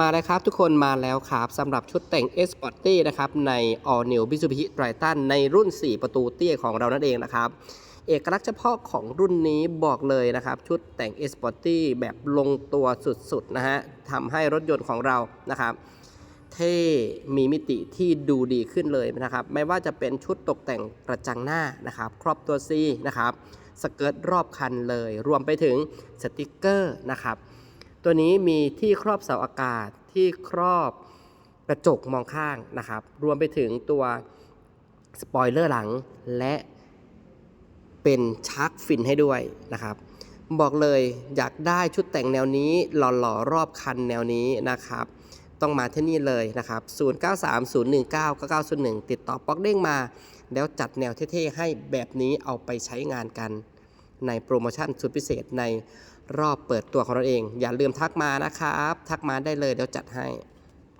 มาแล้วครับทุกคนมาแล้วครับสำหรับชุดแต่ง S p o r t y นะครับใน All New Mitsubishi Triton ในรุ่น 4 ประตูเตี้ยของเรานั่นเองนะครับ เอกลักษณ์เฉพาะของรุ่นนี้บอกเลยนะครับ ชุดแต่ง Sporty แบบลงตัวสุดๆนะฮะทำให้รถยนต์ของเรานะครับเท่มีมิติที่ดูดีขึ้นเลยนะครับ ไม่ว่าจะเป็นชุดตกแต่งกระจังหน้านะครับ ครอบตัว C นะครับสเกิร์ตรอบคันเลย รวมไปถึงสติกเกอร์นะครับ ตัวนี้มีที่ครอบเสาอากาศที่ครอบกระจกมองข้างนะครับ รวมไปถึงตัวสปอยเลอร์หลังและเป็นชักฟินให้ด้วยนะครับ บอกเลยอยากได้ชุดแต่งแนวนี้หล่อๆรอบคันแนวนี้นะครับ ต้องมาที่นี่เลยนะครับ 0930199901 ติดต่อป๊อกเด้งมา แล้วจัดแนวเท่ๆให้แบบนี้เอาไปใช้งานกัน ในโปรโมชั่นสุดพิเศษในรอบเปิดตัวของเราเอง อย่าลืมทักมานะครับ ทักมาได้เลยเดี๋ยวจัดให้